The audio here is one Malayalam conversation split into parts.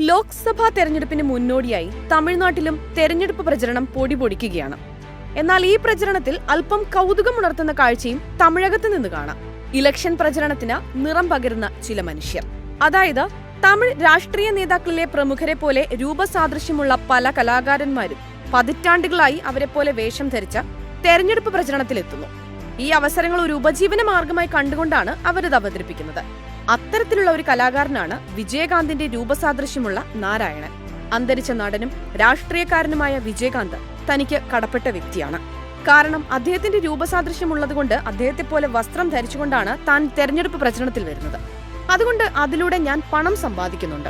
ലോക്സഭാ തെരഞ്ഞെടുപ്പിന് മുന്നോടിയായി തമിഴ്നാട്ടിലും തെരഞ്ഞെടുപ്പ് പ്രചരണം പൊടിപൊടിക്കുകയാണ്. എന്നാൽ ഈ പ്രചരണത്തിൽ അല്പം കൗതുകമുണർത്തുന്ന കാഴ്ചയും തമിഴകത്ത് നിന്ന് കാണാം. ഇലക്ഷൻ പ്രചരണത്തിന് നിറം പകരുന്ന ചില മനുഷ്യർ. അതായത് തമിഴ് രാഷ്ട്രീയ നേതാക്കളിലെ പ്രമുഖരെ പോലെ രൂപസാദൃശ്യമുള്ള പല കലാകാരന്മാരും പതിറ്റാണ്ടുകളായി അവരെ പോലെ വേഷം ധരിച്ച തെരഞ്ഞെടുപ്പ് പ്രചരണത്തിലെത്തുന്നു. ഈ അവസരങ്ങൾ ഒരു ഉപജീവന മാർഗമായി കണ്ടുകൊണ്ടാണ് അവരത് അവതരിപ്പിക്കുന്നത്. അത്തരത്തിലുള്ള ഒരു കലാകാരനാണ് വിജയകാന്തിന്റെ രൂപസാദൃശ്യമുള്ള നാരായണൻ. അന്തരിച്ച നടനും രാഷ്ട്രീയക്കാരനുമായ വിജയകാന്ത് തനിക്ക് കടപ്പെട്ട വ്യക്തിയാണ്. കാരണം അദ്ദേഹത്തിന്റെ രൂപസാദൃശ്യമുള്ളതുകൊണ്ട് അദ്ദേഹത്തെ പോലെ വസ്ത്രം ധരിച്ചുകൊണ്ടാണ് താൻ തെരഞ്ഞെടുപ്പ് പ്രചരണത്തിൽ വരുന്നത്. അതുകൊണ്ട് അതിലൂടെ ഞാൻ പണം സമ്പാദിക്കുന്നുണ്ട്.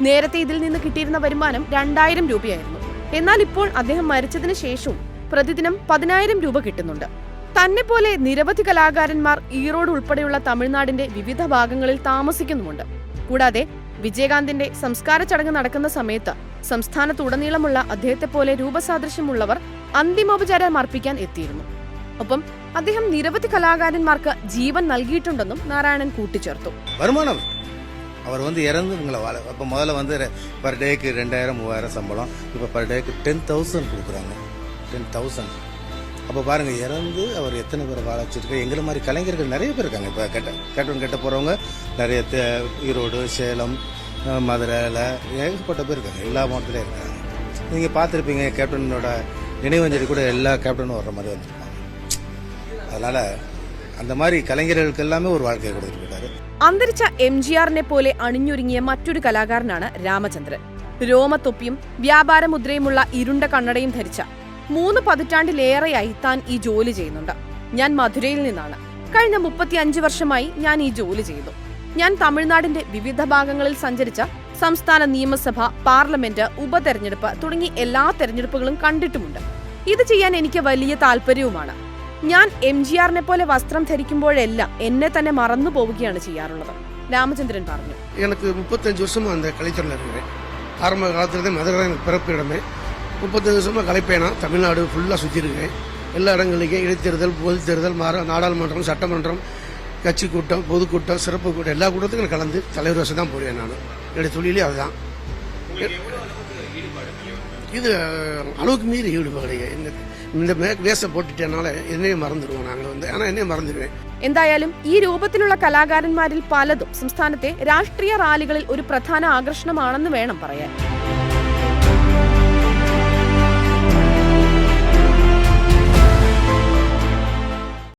നേരത്തെ ഇതിൽ നിന്ന് കിട്ടിയിരുന്ന വരുമാനം രണ്ടായിരം രൂപയായിരുന്നു. എന്നാൽ ഇപ്പോൾ അദ്ദേഹം മരിച്ചതിന് ശേഷവും പ്രതിദിനം പതിനായിരം രൂപ കിട്ടുന്നുണ്ട്. തന്നെ പോലെ നിരവധി കലാകാരന്മാർ ഈറോഡ് ഉൾപ്പെടെയുള്ള തമിഴ്നാടിന്റെ വിവിധ ഭാഗങ്ങളിൽ താമസിക്കുന്നുമുണ്ട് കൂടാതെ വിജയകാന്തിന്റെ സംസ്കാര ചടങ്ങ് നടക്കുന്ന സമയത്ത് സംസ്ഥാനത്തുടനീളമുള്ള അദ്ദേഹത്തെ പോലെ രൂപസാദൃശ്യമുള്ളവർ അന്തിമോപചാരം അർപ്പിക്കാൻ എത്തിയിരുന്നു ഒപ്പം അദ്ദേഹം നിരവധി കലാകാരന്മാർക്ക് ജീവൻ നൽകിയിട്ടുണ്ടെന്നും നാരായണൻ കൂട്ടിച്ചേർത്തു வருமானம் அவர் வந்து இறந்து உங்களை வாழ அப்போ முதல்ல வந்து பர் டேக்கு ரெண்டாயிரம் மூவாயிரம் சம்பளம் இப்போ பர் டேக்கு டென் தௌசண்ட் கொடுக்குறாங்க டென் தௌசண்ட் அப்போ பாருங்கள் இறந்து அவர் எத்தனை பேரை வாழ வச்சிருக்காரு எங்களை மாதிரி கலைஞர்கள் நிறைய பேர் இருக்காங்க இப்போ கெட்ட கேட்டவன் கெட்ட போகிறவங்க நிறைய தே- ஈரோடு சேலம் அஹ், மதுரையில் ஏகப்பட்ட பேர் இருக்காங்க எல்லா மாவட்டத்திலையும் இருக்காங்க நீங்கள் பார்த்துருப்பீங்க கேப்டனோட நினைவஞ்சலி கூட எல்லா கேப்டனும் வர்ற மாதிரி வந்திருப்பாங்க அதனால் அந்த மாதிரி கலைஞர்களுக்கு எல்லாமே ஒரு வாழ்க்கையை கொடுத்துட்டு போயிட்டாரு അന്തരിച്ച എം ജി ആറിനെ പോലെ അണിഞ്ഞൊരുങ്ങിയ മറ്റൊരു കലാകാരനാണ് രാമചന്ദ്രൻ രോമത്തൊപ്പിയും വ്യാപാരമുദ്രയുമുള്ള ഇരുണ്ട കണ്ണടയും ധരിച്ച മൂന്ന് പതിറ്റാണ്ടിലേറെയായി താൻ ഈ ജോലി ചെയ്യുന്നുണ്ട്. ഞാൻ മധുരയിൽ നിന്നാണ്. കഴിഞ്ഞ മുപ്പത്തി അഞ്ച് വർഷമായി ഞാൻ ഈ ജോലി ചെയ്തു. ഞാൻ തമിഴ്നാടിന്റെ വിവിധ ഭാഗങ്ങളിൽ സഞ്ചരിച്ച സംസ്ഥാന നിയമസഭ പാർലമെന്റ് ഉപതെരഞ്ഞെടുപ്പ് തുടങ്ങി എല്ലാ തെരഞ്ഞെടുപ്പുകളും കണ്ടിട്ടുമുണ്ട്. ഇത് ചെയ്യാൻ എനിക്ക് വലിയ താല്പര്യവുമാണ്. ഞാൻ എം ജി ആറിനെ പോലെ വസ്ത്രം ധരിക്കുമ്പോഴെല്ലാം എന്നെ തന്നെ മറന്നു പോവുകയാണ് ചെയ്യാറുള്ളത്. രാമചന്ദ്രൻ പറഞ്ഞു. എനിക്ക് മുപ്പത്തഞ്ച് വർഷം കളിച്ചിട്ടുണ്ടായിരുന്നു ആരംഭ കാലത്തിലെ മധുരയുടെ പിറപ്പിടമേ மதுரை தான் எனக்கு பிறப்பு இடமே முப்பத்தஞ்சு வருஷமா கலைப்பயணம் தமிழ்நாடு ஃபுல்லாக சுற்றிருக்கேன் எல்லா இடங்களுக்கும் இடைத்தேர்தல் பொது தேர்தல் மாற நாடாளுமன்றம் சட்டமன்றம் கட்சி கூட்டம் பொதுக்கூட்டம் சிறப்பு கூட்டம் எல்லா கூட்டத்துக்கும் நான் கலந்து தலைவர் வசம் தான் போடுவேன் நான் என்னுடைய தொழிலே அதுதான் இது அஹ், அளவுக்கு மீறி ஈடுபாடு இந்த இந்த மே- வேஷம் போட்டுட்டனால என்னையும் மறந்துடுவோம் நாங்கள் வந்து ஆனால் என்னையும் மறந்துடுவேன் എന്തായാലും ഈ രൂപത്തിലുള്ള കലാകാരന്മാരിൽ പലതും സംസ്ഥാനത്തെ രാഷ്ട്രീയ റാലികളിൽ ഒരു പ്രധാന ആകർഷണമാണെന്ന് വേണം പറയാൻ